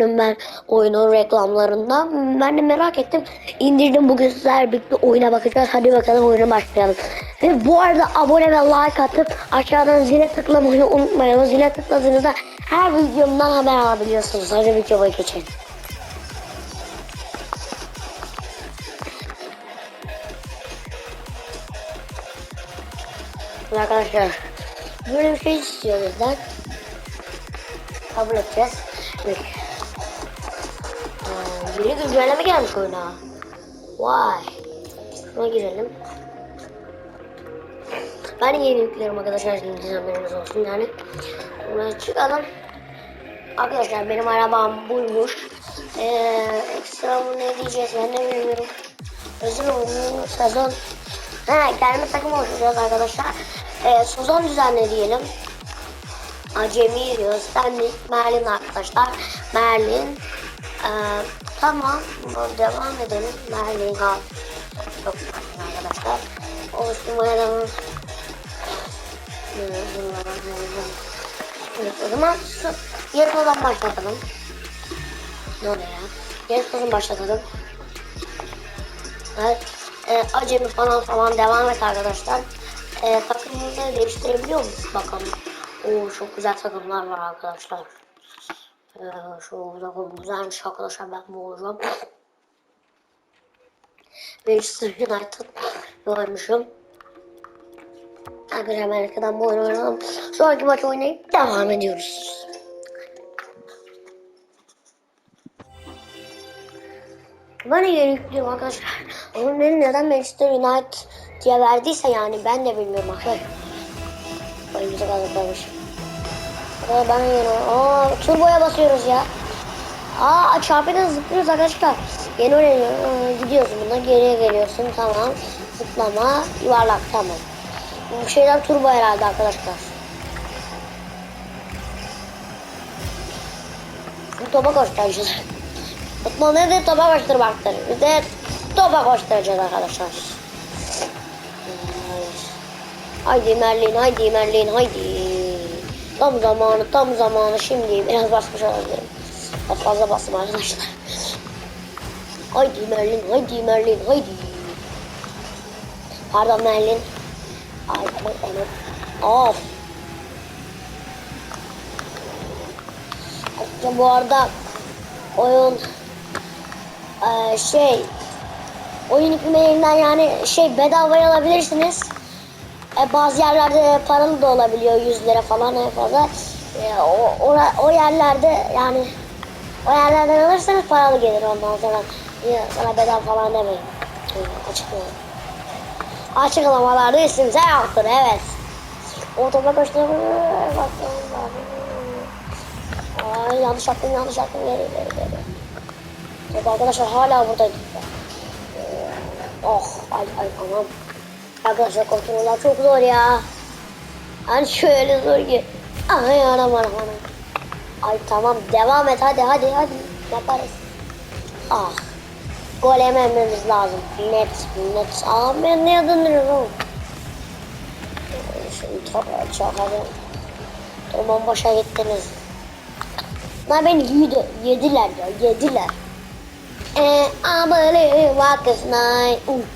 ben oyunun reklamlarından. Ben de merak ettim. İndirdim bugün sizlerle birlikte oyuna bakacağız. Hadi bakalım oyuna başlayalım. Ve bu arada abone ve like atıp aşağıdan zile tıklamayı unutmayın. O zile tıkladığınızda her videomdan haber alabiliyorsunuz. Hadi videoya geçelim. Arkadaşlar böyle bir şey istiyor bizden. Kabul edeceğiz. Evet. Biri güncelleme gelmiş oyuna. Vay. Şuna girelim. Ben yeni yüklüyorum arkadaşlar şimdi haberiniz olsun yani. Buna çıkalım. Arkadaşlar benim arabam buymuş. Ee, ekstra bu ne diyeceğiz ben de bilmiyorum. Özür dilerim sezon. He gelme takım oluşturacağız arkadaşlar. Ee, sezon düzenle diyelim. Acemi diyoruz. Stanley, Merlin arkadaşlar. Merlin. Ee, tamam. Devam edelim. Merlin al. Çok arkadaşlar. Oluşturmaya devam. Evet, o zaman şu yarışmadan başlatalım. Ne oluyor ya? Yarışmadan başlatalım. Evet. E, acemi falan falan devam et arkadaşlar. E, takımımızı değiştirebiliyor muyuz? Bakalım. Oo çok güzel takımlar var arkadaşlar. E, şu takım güzelmiş arkadaşlar ben bu olacağım. Manchester United görmüşüm. Arkadaşlar Amerika'dan bu oyunu oynadım. Sonraki maç oynayıp devam ediyoruz. Ben yeni yüklüyorum arkadaşlar. Onun beni neden Manchester United diye verdiyse yani ben de bilmiyorum arkadaşlar. Ay bize ben de yeni Aa, turboya basıyoruz ya. Aa çarpıyla zıplıyoruz arkadaşlar. Yeni öğreniyor. Ee, gidiyorsun buna geriye geliyorsun tamam. Zıplama yuvarlak tamam. Bu şeyler turbo herhalde arkadaşlar. Topa koşturacağız. Futbol nedir? Topa koşturmaktır. Biz de topa koşturacağız arkadaşlar. Haydi Merlin, haydi Merlin, haydi. Tam zamanı, tam zamanı şimdi. Biraz basmış olabilirim. Az fazla bastım arkadaşlar. Haydi Merlin, haydi Merlin, haydi. Pardon Merlin. Ay aman. Of. Ayrıca bu arada oyun eee, şey oyun yüklemelerinden yani şey bedavaya alabilirsiniz. E, bazı yerlerde paralı da olabiliyor 100 lira falan en fazla. E, o, ora- o yerlerde yani o yerlerden alırsanız paralı gelir ondan sonra. Ya, sana bedava falan demeyin. Açıklıyorum. Açıklamalarda ismimize yoktur evet. Otobüs koştum. Ay yanlış yaptım yanlış yaptım geri geri geri. Evet arkadaşlar hala buradayım. Oh ay ay aman. Arkadaşlar kontroller çok zor ya. Hani şöyle zor ki. Ay anam anam. Ay tamam devam et hadi hadi hadi. Yaparız. Ah. Gol yemememiz lazım. Net net. Aa ben ne yanılırım oğlum. Şimdi çok hadi. Tamam boşa gittiniz. Lan beni yedi, yediler ya yediler. Eh, I believe what is night.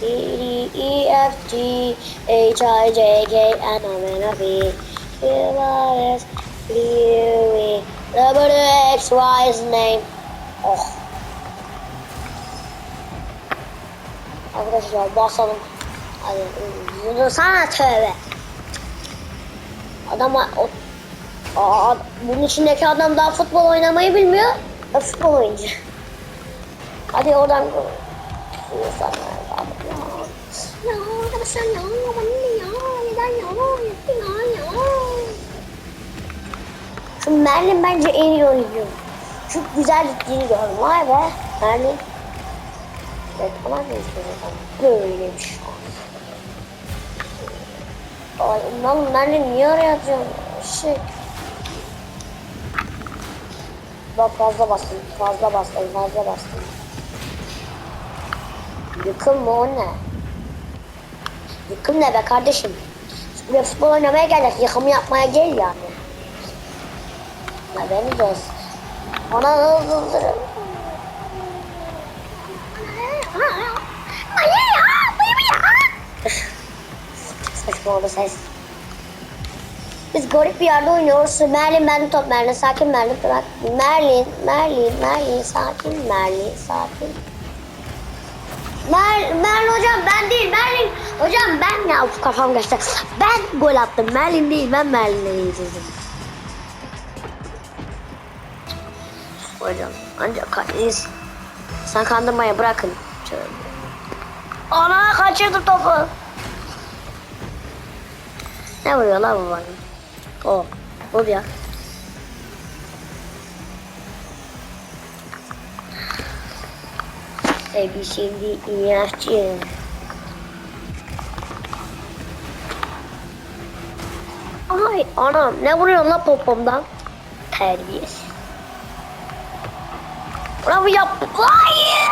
C, D, E, F, G, H, I, J, K, L, M, N, P, Q, R, S, T, U, V, W, X, Y is name. Oh. Arkadaşlar basalım. Hadi. Sana tövbe. Adam o, aa, bunun içindeki adam daha futbol oynamayı bilmiyor. Futbol oyuncu. Hadi oradan. Ya arkadaşlar ya bana ne. Şu Merlin bence en iyi oyuncu. Çok güzel gittiğini gördüm. Vay be Merlin. Evet ama ne istiyorsun? Böylemiş. Ay lan Merlin niye oraya atıyorsun? Şey. Bak fazla bastım, fazla bastım, fazla bastım. Yıkım mı o ne? Yıkım ne be kardeşim? Buraya futbol oynamaya geldik. Yıkımı yapmaya gel yani. Haberiniz olsun. Ona hızlıldırın. Saçma oldu ses. Biz garip bir yerde oynuyoruz. Merlin ben top Merlin sakin Merlin bırak. Merlin Merlin Merlin sakin Merlin sakin. Mer Merlin hocam ben değil Merlin hocam ben ya Uf, kafam kaçtı. Ben gol attım Merlin değil ben Merlin'e yenildim. Hocam ancak kaleniz. Sen kandırmayı bırakın. Ana kaçırdı topu. Ne vuruyor lan bu bana? O. Vur ya. tabii şimdi inatçı. Ay anam ne vuruyorsun lan popomdan? Terbiyesiz. Bravo yap. Hayır.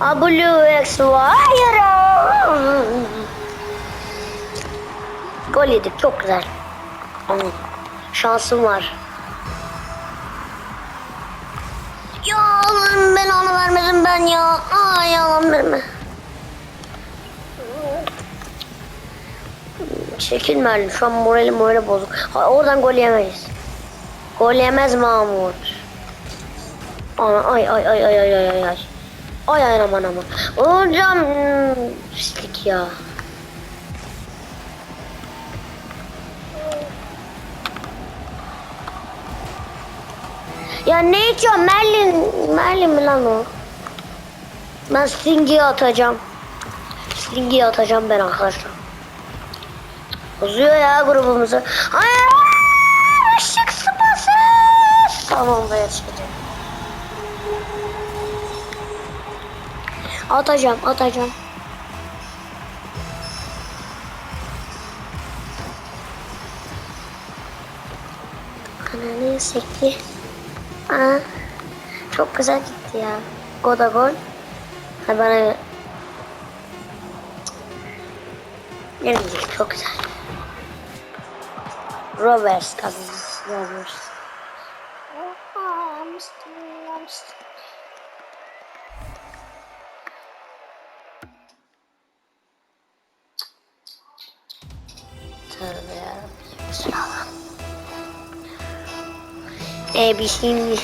Ablu X Wire. Gol yedik çok güzel. Ama şansım var. Ya oğlum ben onu vermedim ben ya. Aa yalan verme. Çekilme Ali şu an moralim moralim bozuk. Ha, oradan gol yemeyiz. Gol yemez Mahmut. Ana, ay ay ay ay ay ay ay. Ay ay aman aman. Hocam hmm, pislik ya. Ya ne içiyorsun Merlin? Merlin mi lan o? Ben Stingy'yi atacağım. Stingy'yi atacağım ben arkadaşlar. Uzuyor ya grubumuzu. Hayır! Işık sıpası! Tamam be çıkacağım. Atacağım, atacağım. Ananı sekti. Aa, çok güzel gitti ya. Gol da gol. Ha bana... Ne bileyim çok güzel. Rovers kazandı. Amsterdam. Tövbe E bir şey mi?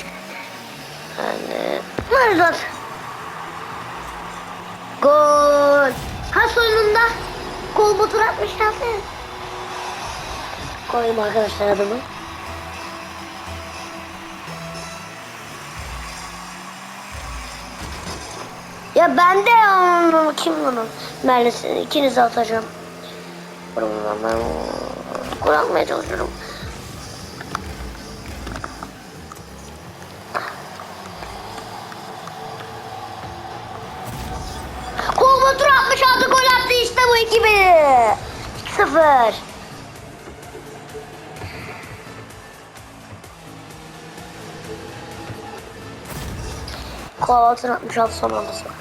Yani... Nerede? Gol. Ha sonunda. Gol motor atmış zaten. Koyayım arkadaşlar adımı. Ya ben de ya. Kim bunu? Merlisini ikinizi atacağım. Atmaya çalışıyorum. 2 1 0 Kol 666 son anda sıkar.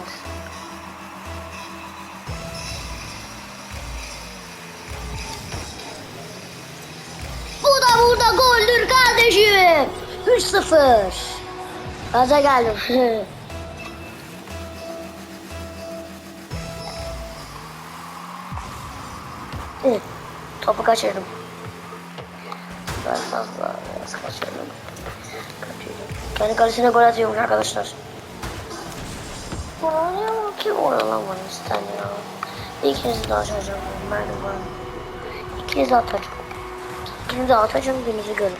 burada goldür kardeşim. 3-0. Gaza geldim. Topu kaçırdım. Biraz fazla biraz kaçırdım. Kaçırdım. Kendi kalesine gol atıyormuş arkadaşlar. Oluyor lan bana isten ya? İkinizi de açacağım. Ben de var. İkinizi de atacağım. İkinizi de atacağım gününüzü görün.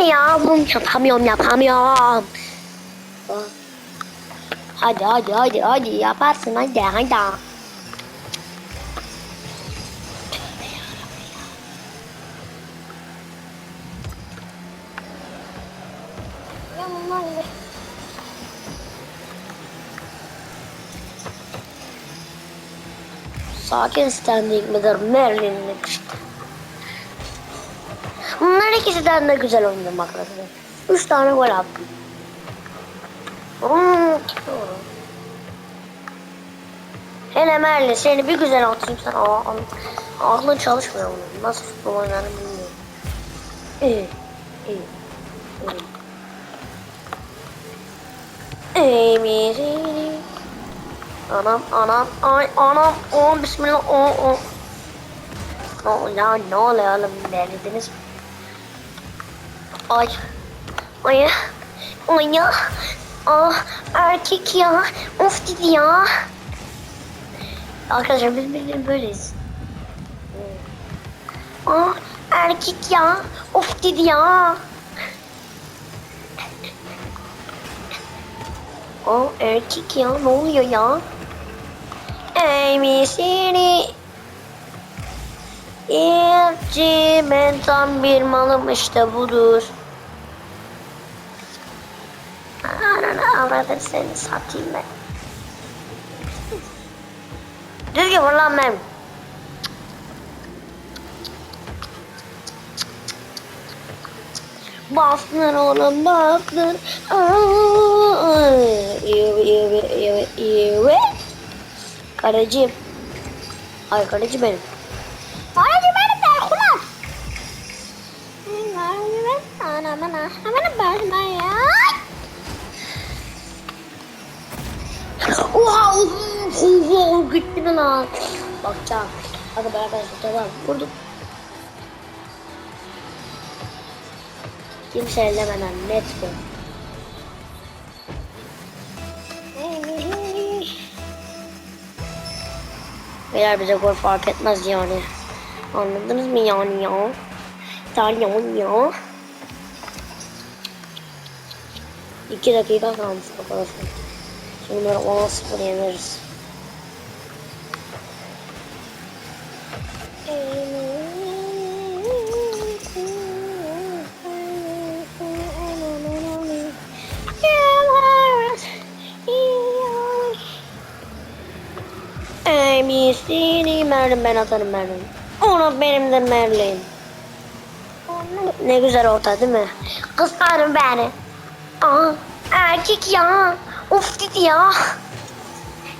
Bana ne ya? Bunu yapamıyorum yapamıyorum. Hadi hadi hadi hadi yaparsın hadi hadi. Sakin standing midir? Merlin'lik işte. Bunlar ikisinden de güzel oynadım arkadaşlar. Üç tane gol attım. Hmm, Hele Merlin seni bir güzel atayım sen. Aa, aklın çalışmıyor bunun. Nasıl futbol oynarım bilmiyorum. İyi. İyi. İyi. Emiri. Anam anam ay anam o bismillah o o. O ya ne oluyor oğlum delirdiniz mi? Ay. Ay. Ay ya. Ah erkek ya. Of dedi ya. Arkadaşlar biz biz böyleyiz. Ah erkek ya. Of dedi ya. O erkek ya ne oluyor ya? Emisini İlkci ben tam bir malım işte budur. Avradın seni satayım ben. Düzgün vur lan ben. Bastır oğlum bastır. Evet evet evet evet. Karıcığım. Ay karıcı benim. Karıcı benim de ulan. Karıcı benim. Ana bana. Hemen başına ya. Oha! Oha! Gitti mi lan? Bakacağım. Hadi beraber tamam. Vurdum. Kimse ellemeden net bu. Beyler bize gol fark etmez yani. Anladınız mı yani ya? İtalyan ya. İki dakika kalmış arkadaşlar. Böyle 10-0 yeneriz. ABC'ni Merlin ben atarım Merlin. Onu benim de Merlin. Ne güzel orta değil mi? Kıskanırım beni. Aa, erkek ya. Of dedi ya.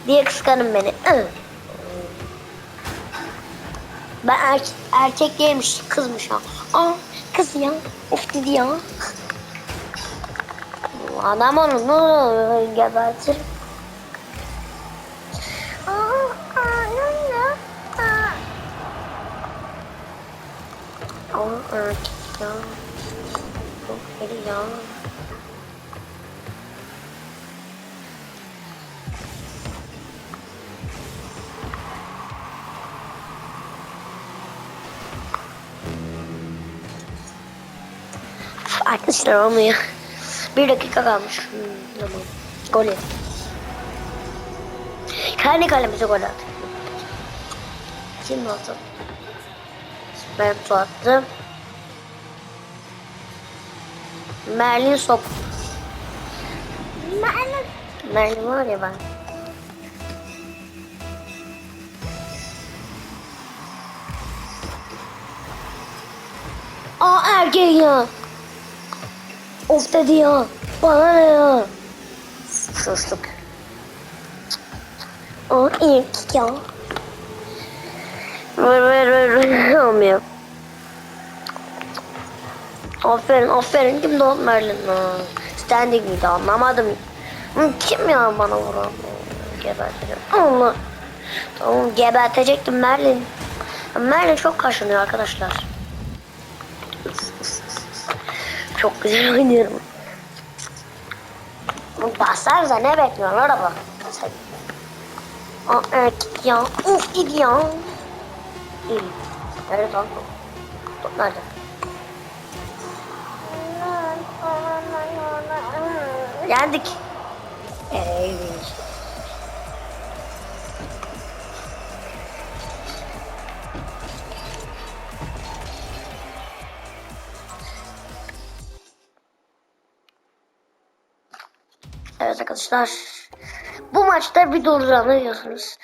Diye kıskanın beni. Ben erkek, erkek değilmiş, kızmış ha. Aa, kız ya. Of dedi ya. Adam onu gebertir. Aa, erkek ya. Of dedi ya. Arkadaşlar olmuyor. Bir dakika kalmış. Hmm, tamam. Gol yedik. Kendi kalemize gol attık. Kim attı? Ben attım. Merlin sok. Merlin. Merlin var ya ben. Aa erkek ya. Of dedi ya. Bana ne ya? Sustuk. O ilk ya. Ver ver ver ver. Olmuyor. Aferin aferin. Kim de Merlin? Ha. Standing miydi anlamadım. Kim ya bana vuran? Geberteceğim. Allah. Tamam gebertecektim Merlin. Merlin çok kaşınıyor arkadaşlar. Çok güzel oynuyorum. Basarsa ne bekliyorsun araba? Sen. Aa erkek ya. Uf gidi ya. İyi. Nerede lan top? Top nerede? Yendik. Evet. Arkadaşlar. Bu maçta bir doğru anlıyorsunuz.